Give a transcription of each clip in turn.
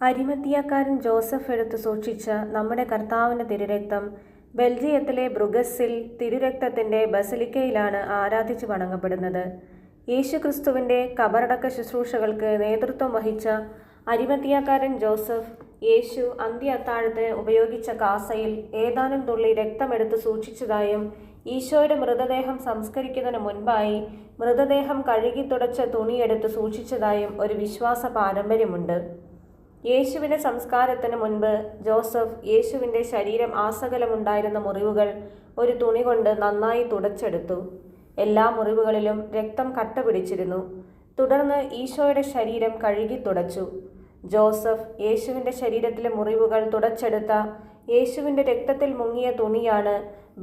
അരിമത്തിയക്കാരൻ Joseph എടുത്തു സൂക്ഷിച്ച നമ്മുടെ കർത്താവിന്റെ തിരുരക്തം ബെൽജിയത്തിലെ ബ്രുഗസിൽ തിരുരക്തത്തിന്റെ ബസലിക്കയിലാണ് ആരാധിച്ചു വണങ്ങപ്പെടുന്നത്. യേശുക്രിസ്തുവിന്റെ കബറടക്ക ശുശ്രൂഷകൾക്ക് നേതൃത്വം വഹിച്ച അരിമത്തിയാക്കാരൻ ജോസഫ് യേശു അന്ത്യ അത്താഴത്തിന് ഉപയോഗിച്ച കാസയിൽ ഏതാനും തുള്ളി രക്തമെടുത്ത് സൂക്ഷിച്ചതായും ഈശോയുടെ മൃതദേഹം സംസ്കരിക്കുന്നതിന് മുൻപായി മൃതദേഹം കഴുകി തുടച്ച തുണിയെടുത്ത് സൂക്ഷിച്ചതായും ഒരു വിശ്വാസ പാരമ്പര്യമുണ്ട്. യേശുവിന്റെ സംസ്കാരത്തിന് മുൻപ് ജോസഫ് യേശുവിന്റെ ശരീരം ആസകലമുണ്ടായിരുന്ന മുറിവുകൾ ഒരു തുണി കൊണ്ട് നന്നായി തുടച്ചെടുത്തു. എല്ലാ മുറിവുകളിലും രക്തം കട്ട പിടിച്ചിരുന്നു തുടർന്ന് ഈശോയുടെ ശരീരം കഴുകി തുടച്ചു. ജോസഫ് യേശുവിന്റെ ശരീരത്തിലെ മുറിവുകൾ തുടച്ചെടുത്ത യേശുവിന്റെ രക്തത്തിൽ മുങ്ങിയ തുണിയാണ്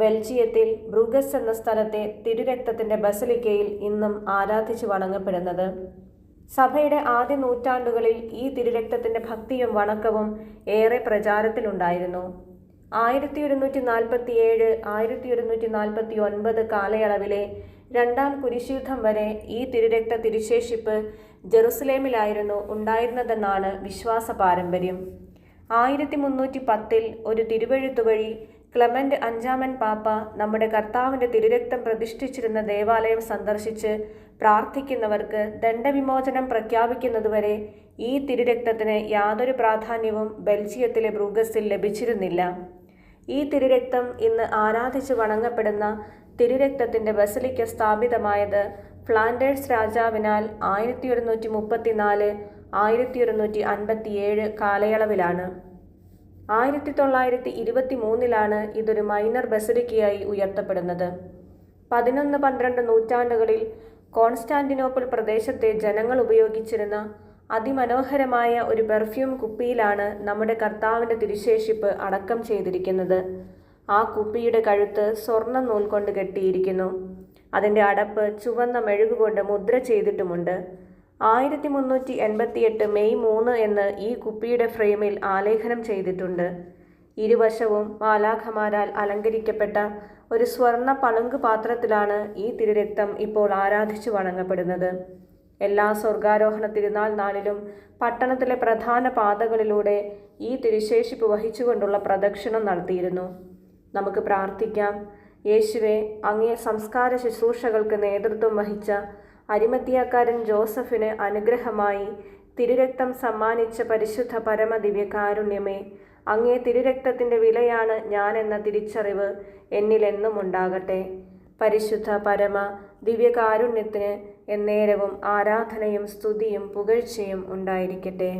ബെൽജിയത്തിൽ ബ്രൂഗസ് എന്ന സ്ഥലത്തെ തിരുരക്തത്തിന്റെ ബസലിക്കയിൽ ഇന്നും ആരാധിച്ചു വണങ്ങപ്പെടുന്നത്. സഭയുടെ ആദ്യ നൂറ്റാണ്ടുകളിൽ ഈ തിരുരക്തത്തിന്റെ ഭക്തിയും വണക്കവും ഏറെ പ്രചാരത്തിലുണ്ടായിരുന്നു. ആയിരത്തി ഒരുന്നൂറ്റി നാൽപ്പത്തി ഏഴ് ആയിരത്തി ഒരുന്നൂറ്റി നാൽപ്പത്തി ഒൻപത് കാലയളവിലെ രണ്ടാം കുരിശുയുദ്ധം വരെ ഈ തിരുരക്ത തിരുശേഷിപ്പ് ജെറുസലേമിലായിരുന്നു ഉണ്ടായിരുന്നതെന്നാണ് വിശ്വാസ പാരമ്പര്യം. ആയിരത്തി മുന്നൂറ്റി പത്തിൽ ഒരു തിരുവഴുത്ത് വഴി ക്ലമന്റ് അഞ്ചാമൻ പാപ്പ നമ്മുടെ കർത്താവിന്റെ തിരുരക്തം പ്രതിഷ്ഠിച്ചിരുന്ന ദേവാലയം സന്ദർശിച്ച് പ്രാർത്ഥിക്കുന്നവർക്ക് ദണ്ഡവിമോചനം പ്രഖ്യാപിക്കുന്നതുവരെ ഈ തിരുരക്തത്തിന് യാതൊരു പ്രാധാന്യവും ബെൽജിയത്തിലെ ബ്രൂഗസിൽ ലഭിച്ചിരുന്നില്ല. ഈ തിരുരക്തം ഇന്ന് ആരാധിച്ചു വണങ്ങപ്പെടുന്ന തിരുരക്തത്തിന്റെ ബസലിക്ക സ്ഥാപിതമായത് ഫ്ലാൻഡേഴ്സ് രാജാവിനാൽ ആയിരത്തി ഒരുന്നൂറ്റി മുപ്പത്തിനാല് ആയിരത്തി ഒരുന്നൂറ്റി അൻപത്തിയേഴ് കാലയളവിലാണ്. ആയിരത്തി തൊള്ളായിരത്തി ഇരുപത്തി മൂന്നിലാണ് ഇതൊരു മൈനർ ബസലിക്കയായി ഉയർത്തപ്പെടുന്നത്. പതിനൊന്ന് പന്ത്രണ്ട് നൂറ്റാണ്ടുകളിൽ കോൺസ്റ്റാന്റിനോപ്പിൾ പ്രദേശത്തെ ജനങ്ങൾ ഉപയോഗിച്ചിരുന്ന അതിമനോഹരമായ ഒരു പെർഫ്യൂം കുപ്പിയിലാണ് നമ്മുടെ കർത്താവിന്റെ തിരുശേഷിപ്പ് അടക്കം ചെയ്തിരിക്കുന്നത്. ആ കുപ്പിയുടെ കഴുത്ത് സ്വർണ നൂൽ കൊണ്ട് കെട്ടിയിരിക്കുന്നു. അതിന്റെ അടപ്പ് ചുവന്ന മെഴുകുകൊണ്ട് മുദ്ര ചെയ്തിട്ടുമുണ്ട്. ആയിരത്തി മുന്നൂറ്റി എൺപത്തിയെട്ട് മെയ് മൂന്ന് എന്ന് ഈ കുപ്പിയുടെ ഫ്രെയിമിൽ ആലേഖനം ചെയ്തിട്ടുണ്ട്. ഇരുവശവും മാലാഖമാരാൽ അലങ്കരിക്കപ്പെട്ട ഒരു സ്വർണ പളുങ്ക് പാത്രത്തിലാണ് ഈ തിരുരക്തം ഇപ്പോൾ ആരാധിച്ചു വണങ്ങപ്പെടുന്നത്. എല്ലാ സ്വർഗാരോഹണ തിരുനാൾ നാളിലും പട്ടണത്തിലെ പ്രധാന പാതകളിലൂടെ ഈ തിരുശേഷിപ്പ് വഹിച്ചുകൊണ്ടുള്ള പ്രദക്ഷിണം നടത്തിയിരുന്നു. നമുക്ക് പ്രാർത്ഥിക്കാം. യേശുവെ അങ്ങേ സംസ്കാര ശുശ്രൂഷകൾക്ക് നേതൃത്വം വഹിച്ച അരിമത്തിയക്കാരൻ ജോസഫിന് അനുഗ്രഹമായി തിരുരക്തം സമ്മാനിച്ച പരിശുദ്ധ പരമദിവ്യകാരുണ്യമേ അങ്ങേ തിരുരക്തത്തിന്റെ വിലയാണ് ഞാൻ എന്ന തിരിച്ചറിവ് എന്നിലെന്നും ഉണ്ടാകട്ടെ പരിശുദ്ധ പരമ ദിവ്യകാരുണ്യത്തിന് എന്നേരവും ആരാധനയും സ്തുതിയും പുകഴ്ചയും ഉണ്ടായിരിക്കട്ടെ.